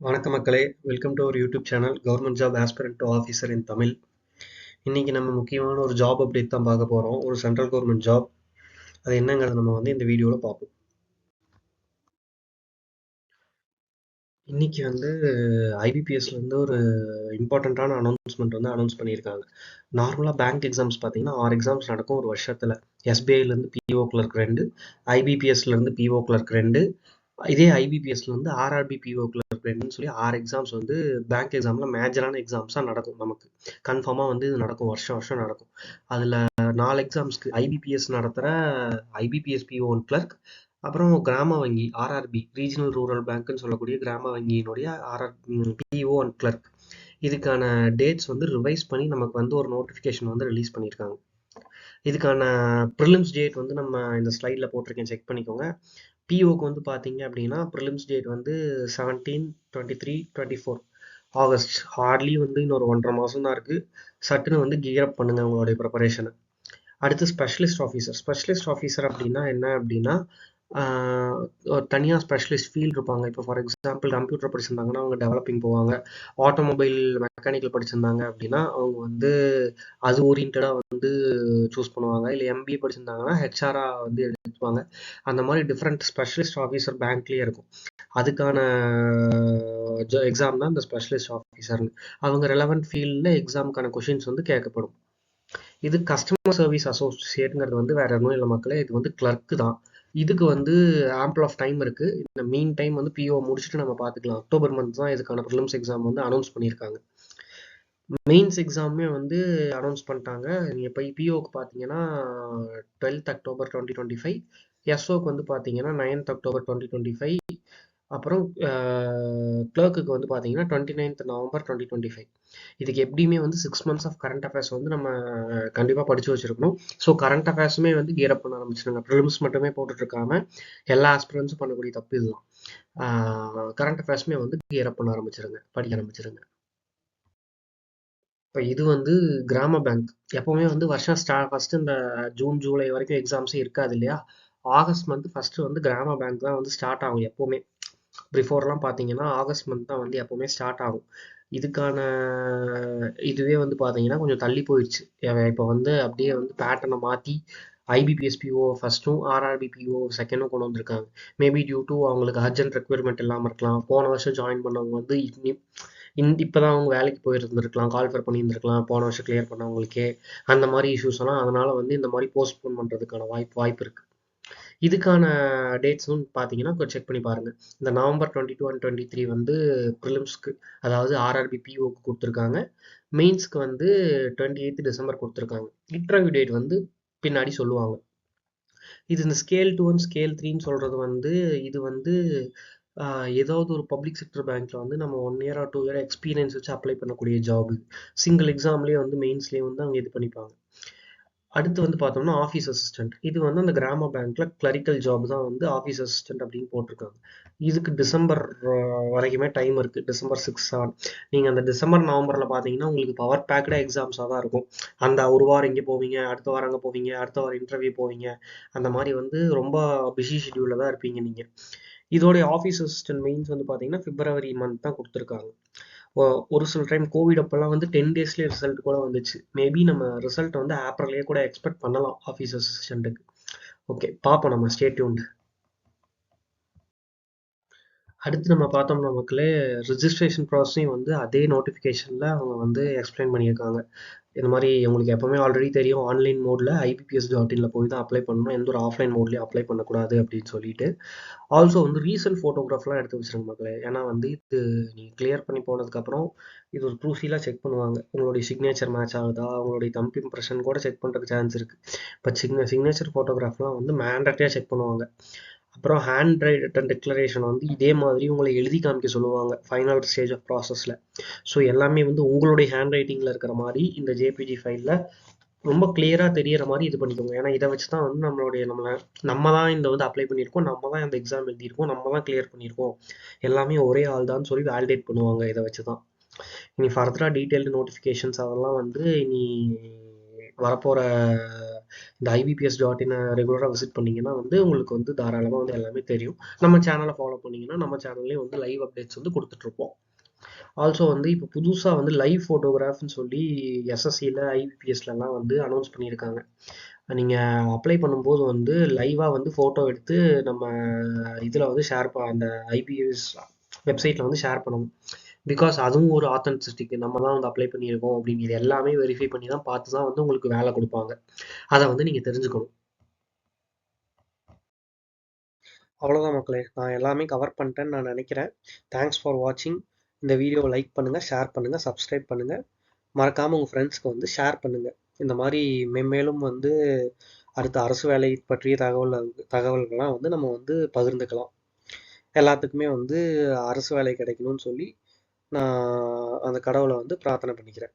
வணக்க மக்களே. Welcome to our YouTube channel government job aspirant to officer in Tamil இன்னைக்கு நம்ம முக்கியமான ஒரு ஜாப் அப்டேட் தான் பார்க்க போகிறோம் ஒரு சென்ட்ரல் கவர்மெண்ட் ஜாப் அது என்னங்கிறத நம்ம வந்து இந்த வீடியோவில் பார்ப்போம். இன்னைக்கு வந்து ஐபிபிஎஸ்ல இருந்து ஒரு இம்பார்ட்டண்ட்டான அனௌன்ஸ்மெண்ட் வந்து அனௌன்ஸ் பண்ணியிருக்காங்க. நார்மலாக பேங்க் எக்ஸாம்ஸ் பார்த்தீங்கன்னா ஆறு எக்ஸாம்ஸ் நடக்கும் ஒரு வருஷத்தில். எஸ்பிஐலேருந்து பிஓ கிளர்க் ரெண்டு ஐபிபிஎஸ்லேருந்து பிஓ கிளர்க் ரெண்டு இதே ஐபிபிஎஸ்ல வந்து ஆர்ஆர்பி பிஓ அப்படின்னு சொல்லி ஆறு எக்ஸாம்ஸ் வந்து பேங்க் எக்ஸாமில் மேஜரான எக்ஸாம்ஸாக நடக்கும் நமக்கு. கன்ஃபார்மாக வந்து இது நடக்கும் வருஷம் வருஷம் நடக்கும். அதில் நாலு எக்ஸாம்ஸ்க்கு ஐபிபிஎஸ் நடத்துகிற ஐபிபிஎஸ் பிஓ ஒன் கிளர்க் அப்புறம் கிராம வங்கி ஆர்ஆர்பி ரீஜனல் ரூரல் பேங்க்னு சொல்லக்கூடிய கிராம வங்கியினுடைய ஆர்ஆர் பிஓ அண்ட் கிளர்க் இதுக்கான டேட்ஸ் வந்து ரிவைஸ் பண்ணி நமக்கு வந்து ஒரு நோட்டிஃபிகேஷன் வந்து ரிலீஸ் பண்ணியிருக்காங்க இதுக்கான ப்ரிலிம்ஸ் டேட் வந்து நம்ம இந்த ஸ்லைடில் போட்டிருக்கேன். செக் பண்ணிக்கோங்க. பிஓக்கு வந்து பார்த்தீங்க அப்படின்னா ப்ரிலிம்ஸ் டேட் வந்து seventeen twenty three twenty four August hardly வந்து இன்னொரு ஒன்றரை மாதம் தான் இருக்குது சட்டுன்னு வந்து கியர் அப் பண்ணுங்கள் உங்களுடைய ப்ரிப்பரேஷனை அடுத்து ஸ்பெஷலிஸ்ட் ஆஃபீஸர் ஸ்பெஷலிஸ்ட் ஆஃபீஸர் அப்படின்னா என்ன அப்படின்னா தனியாக ஸ்பெஷலிஸ்ட் ஃபீல்ட் இருப்பாங்க. இப்போ ஃபார் எக்ஸாம்பிள் கம்ப்யூட்டர் படிச்சிருந்தாங்கன்னா அவங்க டெவலப்பிங் போவாங்க. ஆட்டோமொபைல் மெக்கானிக்கல் படிச்சிருந்தாங்க அப்படின்னா அவங்க வந்து அது ஓரியன்டாக வந்து சூஸ் பண்ணுவாங்க. இல்லை எம்பிஏ படிச்சிருந்தாங்கன்னா ஹெச்ஆராக வந்து எடுத்துப்பாங்க. அந்த மாதிரி டிஃப்ரெண்ட் ஸ்பெஷலிஸ்ட் ஆஃபீஸர் பேங்க்லேயே இருக்கும். அதுக்கான எக்ஸாம் தான் இந்த ஸ்பெஷலிஸ்ட் ஆஃபீஸர்னு அவங்க ரெலவெண்ட் ஃபீல்டில் எக்ஸாமுக்கான கொஷின்ஸ் வந்து கேட்கப்படும். இது கஸ்டமர் சர்வீஸ் அசோசியேட்ங்கிறது வந்து வேற ஒன்றும் இல்லை மக்களே. இது வந்து கிளர்க்கு தான். இதுக்கு வந்து ஆம்பிள் ஆஃப் டைம் இருக்குது இந்த மீன் டைம் வந்து பிஓ முடிச்சுட்டு நம்ம பார்த்துக்கலாம் அக்டோபர் மந்த் தான் இதுக்கான ப்ரிலிம்ஸ் எக்ஸாம் வந்து அனௌன்ஸ் பண்ணியிருக்காங்க. மெயின்ஸ் எக்ஸாமே வந்து அனௌன்ஸ் பண்ணிட்டாங்க. நீங்கள் போய் பிஓக்கு பார்த்தீங்கன்னா twelfth October twenty twenty five எஸ்ஓக்கு வந்து பார்த்தீங்கன்னா ninth October twenty twenty five அப்புறம் கிளர்க்குக்கு வந்து பார்த்தீங்கன்னா twenty ninth November twenty twenty five இதுக்கு எப்படியுமே வந்து six months of current affairs வந்து நம்ம கண்டிப்பாக படித்து வச்சிருக்கணும். ஸோ கரண்ட் அஃபேர்ஸுமே வந்து கியர் பண்ண ஆரம்பிச்சிருங்க. ப்ரிலிம்ஸ் மட்டுமே போட்டுட்ருக்காம எல்லா ஆஸ்பிரன்ஸும் பண்ணக்கூடிய தப்பு இதுதான். கரண்ட் அஃபேர்ஸுமே வந்து கியர் பண்ண ஆரம்பிச்சிருங்க. படிக்க ஆரம்பிச்சிருங்க. இப்போ இது வந்து கிராம பேங்க் எப்பவுமே வந்து வருஷம் ஸ்டா ஃபர்ஸ்ட் இந்த ஜூன் ஜூலை வரைக்கும் எக்ஸாம்ஸே இருக்காது இல்லையா? ஆகஸ்ட் மந்த் ஃபர்ஸ்ட் வந்து கிராம பேங்க் தான் வந்து ஸ்டார்ட் ஆகும் எப்பவுமே. பிஃபோர்லாம் பார்த்தீங்கன்னா ஆகஸ்ட் மந்த் தான் வந்து எப்போவுமே ஸ்டார்ட் ஆகும். இதுக்கான இதுவே வந்து பார்த்தீங்கன்னா கொஞ்சம் தள்ளி போயிடுச்சு. இப்போ வந்து அப்படியே வந்து பேட்டர்னை மாற்றி ஐபிபிஎஸ்பிஓ ஃபஸ்ட்டும் ஆர்ஆர்பிபிஓ செகண்டும் கொண்டு வந்திருக்காங்க. மேபி டியூ டு அவங்களுக்கு அர்ஜென்ட் ரெக்யர்மெண்ட் இல்லாமல் இருக்கலாம். போன வருஷம் ஜாயின் பண்ணவங்க வந்து இன் இப்போ தான் அவங்க வேலைக்கு போயிருந்துருக்கலாம். கால்ஃபர் பண்ணியிருந்துருக்கலாம். போன வருஷம் கிளியர் பண்ணவங்களுக்கே. அந்த மாதிரி இஷ்யூஸ் எல்லாம் அதனால் வந்து இந்த மாதிரி போஸ்ட்போன் பண்ணுறதுக்கான வாய்ப்பு வாய்ப்பு இருக்குது இதுக்கான டேட்ஸும் பார்த்தீங்கன்னா கொஞ்சம் செக் பண்ணி பாருங்கள் இந்த November twenty two and twenty three வந்து ப்ரிலிம்ஸ்க்கு அதாவது ஆர்ஆர்பி பிஓக்கு கொடுத்துருக்காங்க. மெயின்ஸ்க்கு வந்து டுவெண்ட்டி எயித்து டிசம்பர் கொடுத்துருக்காங்க. இன்டர்வியூ டேட் வந்து பின்னாடி சொல்லுவாங்க. இது இந்த ஸ்கேல் டூ அண்ட் ஸ்கேல் த்ரீன்னு சொல்கிறது வந்து இது வந்து ஏதாவது ஒரு பப்ளிக் செக்டர் பேங்க்கில் வந்து நம்ம one year or two year experience வச்சு அப்ளை பண்ணக்கூடிய ஜாப் சிங்கிள் எக்ஸாம்லேயே வந்து மெயின்ஸ்லேயே வந்து அவங்க இது பண்ணிப்பாங்க. அடுத்து வந்து பார்த்தோம்னா ஆஃபீஸ் அசிஸ்டன்ட் இது வந்து அந்த கிராம பேங்க்ல கிளரிக்கல் ஜாப் தான் வந்து ஆஃபீஸ் அசிஸ்டன்ட் அப்படின்னு போட்டிருக்காங்க. இதுக்கு டிசம்பர் வரைக்குமே டைம் இருக்கு. டிசம்பர் சிக்ஸ் செவன் நீங்கள் அந்த டிசம்பர் நவம்பரில் பார்த்தீங்கன்னா உங்களுக்கு பவர் பேக்கடாக எக்ஸாம்ஸாக தான் இருக்கும். அந்த ஒரு வாரம் இங்கே போவீங்க அடுத்த வாரம் அங்கே போவீங்க அடுத்த வாரம் இன்டர்வியூ போவீங்க. அந்த மாதிரி வந்து ரொம்ப பிஸி ஷெடியூலில் தான் இருப்பீங்க நீங்கள் இதோடைய ஆஃபீஸ் அசிஸ்டன்ட் மெயின்ஸ் வந்து பார்த்தீங்கன்னா பிப்ரவரி மந்த் தான் கொடுத்துருக்காங்க. ஒரு சில டைம் கோவிட் அப்போல்லாம் வந்து டென் டேஸ்லேயே ரிசல்ட் கூட வந்துச்சு. மேபி நம்ம ரிசல்ட் வந்து ஏப்ரல்லே கூட எக்ஸ்பெக்ட் பண்ணலாம் ஆஃபீஸ் அசிஸ்டண்ட்டுக்கு ஓகே பார்ப்போம் நம்ம ஸ்டேட்யூண்ட் அடுத்து நம்ம பார்த்தோம்னா மக்களே ரிஜிஸ்ட்ரேஷன் ப்ராசஸையும் வந்து அதே நோட்டிஃபிகேஷனில் அவங்க வந்து எக்ஸ்பிளைன் பண்ணியிருக்காங்க. இந்த மாதிரி உங்களுக்கு எப்போவுமே ஆல்ரெடி தெரியும் ஆன்லைன் மோடில் ஐபிபிஎஸ் டாட் இனில் போய் தான் அப்ளை பண்ணணும். எந்த ஒரு ஆஃப்லைன் மோட்லேயும் அப்ளை பண்ணக்கூடாது அப்படின்னு சொல்லிட்டு. ஆல்சோ வந்து ரீசன்ட் ஃபோட்டோகிராஃப்லாம் எடுத்து வச்சுருங்க மக்களே. ஏன்னா வந்து இது நீங்கள் கிளியர் பண்ணி போனதுக்கப்புறம் இது ஒரு ப்ரூஃபிலாக செக் பண்ணுவாங்க. உங்களுடைய சிக்னேச்சர் மேட்ச் ஆகுதா? உங்களுடைய தம்ப் இம்ப்ரெஷன் கூட செக் பண்ணுறதுக்கு சான்ஸ் இருக்குது பட் சிக்ன சிக்னேச்சர் ஃபோட்டோகிராஃப்லாம் வந்து மேண்டட்டியாக செக் பண்ணுவாங்க. அப்புறம் ஹேண்ட் ரைட்டன் டிக்ளரேஷன் வந்து இதே மாதிரி உங்களை எழுதி காமிக்க சொல்லுவாங்க ஃபைனல் ஸ்டேஜ் ஆஃப் ப்ராசஸில் ஸோ எல்லாமே வந்து உங்களுடைய ஹேண்ட் ரைட்டிங்கில் இருக்கிற மாதிரி இந்த ஜேபிஜி ஃபைலில் ரொம்ப கிளியராக தெரியற மாதிரி இது பண்ணிக்கோங்க. ஏன்னா இதை வச்சு தான் வந்து நம்மளுடைய நம்மளை நம்ம தான் இந்த வந்து அப்ளை பண்ணியிருக்கோம் நம்ம தான் இந்த எக்ஸாம் எழுதியிருக்கோம் நம்ம தான் கிளியர் பண்ணியிருக்கோம். எல்லாமே ஒரே ஆள் தான் சொல்லி வேலிடேட் பண்ணுவாங்க இதை வச்சு தான் இனி ஃபர்தராக டீட்டெயில்டு நோட்டிஃபிகேஷன்ஸ் அதெல்லாம் வந்து இனி வரப்போகிற இந்த ஐபிபிஎஸ் டாட் இன் ரெகுலராக விசிட் பண்ணிங்கன்னா வந்து உங்களுக்கு வந்து தாராளமாக வந்து எல்லாமே தெரியும். நம்ம சேனலை ஃபாலோ பண்ணிங்கன்னா நம்ம சேனல்லேயும் வந்து லைவ் அப்டேட்ஸ் வந்து கொடுத்துட்ருப்போம். ஆல்சோ வந்து இப்போ புதுசாக வந்து லைவ் ஃபோட்டோகிராஃப்னு சொல்லி எஸ்எஸ்சியில் ஐபிபிஎஸ்லலாம் வந்து அனௌன்ஸ் பண்ணியிருக்காங்க. நீங்கள் அப்ளை பண்ணும்போது வந்து லைவாக வந்து ஃபோட்டோ எடுத்து நம்ம இதில் வந்து ஷேர் ப அந்த ஐபிஎஸ் வெப்சைட்டில் வந்து ஷேர் பண்ணணும். பிகாஸ் அதுவும் ஒரு ஆத்தன்டிசிட்டிக்கு நம்ம தான் வந்து அப்ளை பண்ணியிருக்கோம் அப்படின்னு இது எல்லாமே வெரிஃபை பண்ணி தான் பார்த்து தான் வந்து உங்களுக்கு வேலை கொடுப்பாங்க. அதை வந்து நீங்கள் தெரிஞ்சுக்கணும். அவ்வளோதான் மக்களே. நான் எல்லாமே கவர் பண்ணிட்டேன்னு நான் நினைக்கிறேன். தேங்க்ஸ் ஃபார் வாட்சிங் இந்த வீடியோவை லைக் பண்ணுங்கள் ஷேர் பண்ணுங்கள் சப்ஸ்கிரைப் பண்ணுங்கள் மறக்காமல் உங்கள் ஃப்ரெண்ட்ஸ்க்கு வந்து ஷேர் பண்ணுங்கள் இந்த மாதிரி மென்மேலும் வந்து அடுத்த அரசு வேலை பற்றிய தகவல் தகவல்கள்லாம் வந்து நம்ம வந்து பகிர்ந்துக்கலாம். எல்லாத்துக்குமே வந்து அரசு வேலை கிடைக்கணும்னு சொல்லி நான் அந்த கடவுளை வந்து பிரார்த்தனை பண்ணிக்கிறேன்.